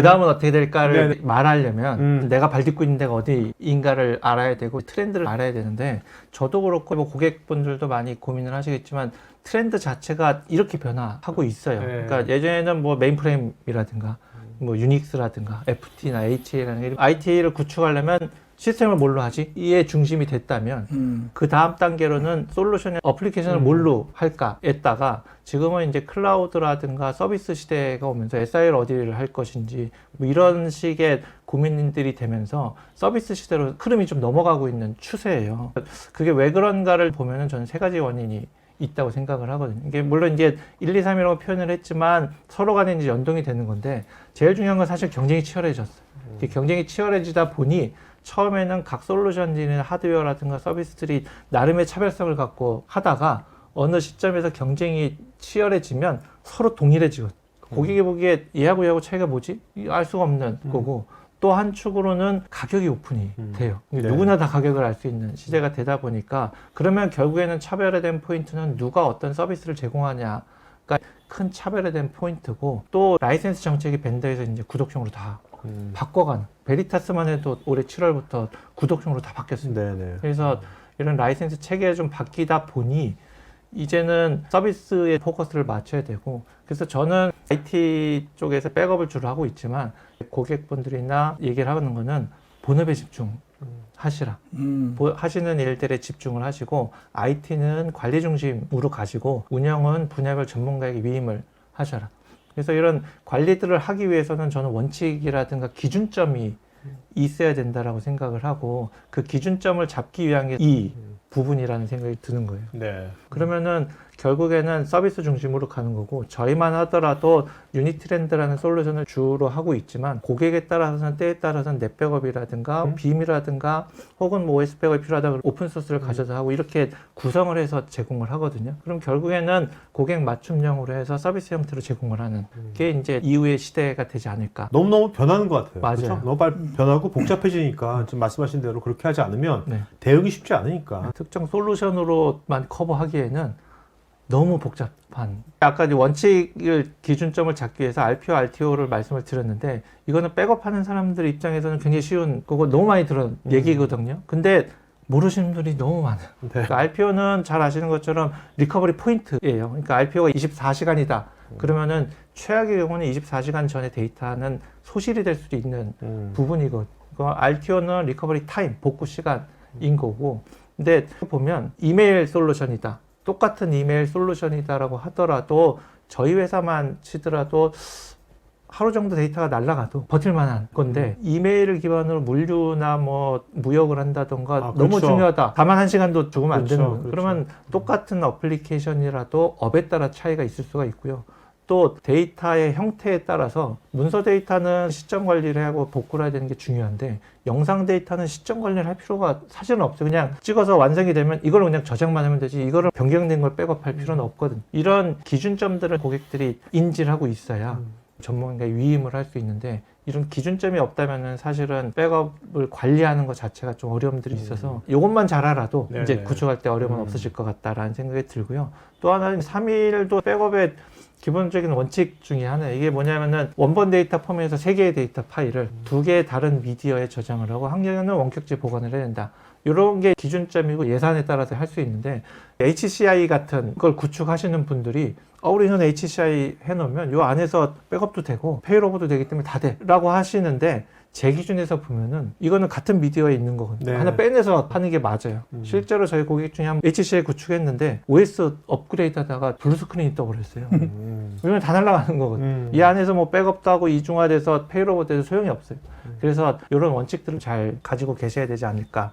그 다음은 어떻게 될까를 네네. 말하려면 음. 내가 발 딛고 있는 데가 어디인가를 알아야 되고 트렌드를 알아야 되는데 저도 그렇고 뭐 고객분들도 많이 고민을 하시겠지만 트렌드 자체가 이렇게 변화하고 있어요. 네. 그러니까 예전에는 뭐 메인프레임이라든가 뭐 유닉스라든가 FT나 HA라는 게 IT를 구축하려면 시스템을 뭘로 하지? 이에 중심이 됐다면 음. 그 다음 단계로는 솔루션의 어플리케이션을 음. 뭘로 할까 했다가 지금은 이제 클라우드라든가 서비스 시대가 오면서 SI를 어디를 할 것인지 뭐 이런 식의 고민들이 되면서 서비스 시대로 흐름이 좀 넘어가고 있는 추세예요. 그게 왜 그런가를 보면은 저는 세 가지 원인이 있다고 생각을 하거든요. 이게 물론 이제 1, 2, 3이라고 표현을 했지만 서로 간에 이제 연동이 되는 건데 제일 중요한 건 사실 경쟁이 치열해졌어요. 경쟁이 치열해지다 보니 처음에는 각 솔루션이나 하드웨어라든가 서비스들이 나름의 차별성을 갖고 하다가 어느 시점에서 경쟁이 치열해지면 서로 동일해지거든. 고객이 보기에 얘하고 얘하고 차이가 뭐지? 이알 수가 없는 음. 거고 또 한 축으로는 가격이 오픈이 음. 돼요. 네. 누구나 다 가격을 알 수 있는 시대가 되다 보니까 그러면 결국에는 차별화된 포인트는 누가 어떤 서비스를 제공하냐 가 큰 차별화된 포인트고 또 라이센스 정책이 밴드에서 이제 구독형으로 다 음. 바꿔가는 베리타스만 해도 올해 7월부터 구독형으로 다 바뀌었습니다. 네네. 그래서 이런 라이센스 체계가 좀 바뀌다 보니 이제는 서비스에 포커스를 맞춰야 되고 그래서 저는 IT 쪽에서 백업을 주로 하고 있지만 고객분들이나 얘기를 하는 거는 본업에 집중 하시라. 음. 보- 하시는 일들에 집중을 하시고 IT는 관리 중심으로 가시고 운영은 분야별 전문가에게 위임을 하셔라. 그래서 이런 관리들을 하기 위해서는 저는 원칙이라든가 기준점이 있어야 된다라고 생각을 하고 그 기준점을 잡기 위한 게 이 부분이라는 생각이 드는 거예요. 네. 그러면은 결국에는 서비스 중심으로 가는 거고 저희만 하더라도 유니트렌드라는 솔루션을 주로 하고 있지만 고객에 따라서는 때에 따라서는 넷백업이라든가 음. 빔이라든가 혹은 뭐 OS 백업이 필요하다 그러면 오픈 소스를 가져서 하고 이렇게 구성을 해서 제공을 하거든요. 그럼 결국에는 고객 맞춤형으로 해서 서비스 형태로 제공을 하는 음. 게 이제 이후의 시대가 되지 않을까. 너무너무 변하는 것 같아요. 맞아요. 그렇죠? 너무 빨리 변하고 복잡해지니까 지금 말씀하신 대로 그렇게 하지 않으면 네. 대응이 쉽지 않으니까. 특정 솔루션으로만 커버하기에는 너무 복잡한. 아까 원칙을 기준점을 잡기 위해서 RPO, RTO를 말씀을 드렸는데 이거는 백업하는 사람들 입장에서는 굉장히 쉬운 그거 너무 많이 들은 음. 얘기거든요. 근데 모르시는 분들이 너무 많아요. 네. 그러니까 RPO는 잘 아시는 것처럼 리커버리 포인트예요. 그러니까 RPO가 24시간이다. 그러면은 최악의 경우는 24시간 전에 데이터는 소실이 될 수도 있는 음. 부분이고 그 RTO는 리커버리 타임 복구 시간인 거고 근데 보면 이메일 솔루션이다 똑같은 이메일 솔루션이다라고 하더라도 저희 회사만 치더라도 하루 정도 데이터가 날라가도 버틸 만한 건데 이메일을 기반으로 물류나 뭐 무역을 한다던가 아, 너무 그렇죠. 중요하다 다만 한 시간도 죽으면 안 그렇죠, 되는 그렇죠. 그러면 똑같은 어플리케이션이라도 업에 따라 차이가 있을 수가 있고요 또 데이터의 형태에 따라서 문서 데이터는 시점 관리를 하고 복구를 해야 되는 게 중요한데 영상 데이터는 시점 관리를 할 필요가 사실은 없어요. 그냥 찍어서 완성이 되면 이걸 그냥 저장만 하면 되지 이거를 변경된 걸 백업할 필요는 없거든. 이런 기준점들을 고객들이 인지를 하고 있어야 음. 전문가의 위임을 할 수 있는데 이런 기준점이 없다면은 사실은 백업을 관리하는 것 자체가 좀 어려움들이 있어서 이것만 잘 알아도 네네. 이제 구축할 때 어려움은 음. 없어질 것 같다라는 생각이 들고요. 또 하나는 3일도 백업의 기본적인 원칙 중에 하나 이게 뭐냐면은 원본 데이터 폼에서 세 개의 데이터 파일을 두 개의 다른 미디어에 저장을 하고 한 개는 원격지 보관을 해야 된다. 이런 게 기준점이고 예산에 따라서 할 수 있는데 HCI 같은 걸 구축하시는 분들이 어, 우리 는 HCI 해놓으면 요 안에서 백업도 되고 페이로버도 되기 때문에 다 돼라고 하시는데 제 기준에서 보면은 이거는 같은 미디어에 있는 거거든요. 네. 하나 빼내서 하는 게 맞아요. 음. 실제로 저희 고객 중에 한 HCI 구축했는데 OS 업그레이드 하다가 블루 스크린이 떠버렸어요. 음. 왜냐면 다 날아가는 거거든요. 음. 이 안에서 뭐 백업도 하고 이중화돼서 페이로버 돼도 소용이 없어요. 음. 그래서 이런 원칙들을 잘 가지고 계셔야 되지 않을까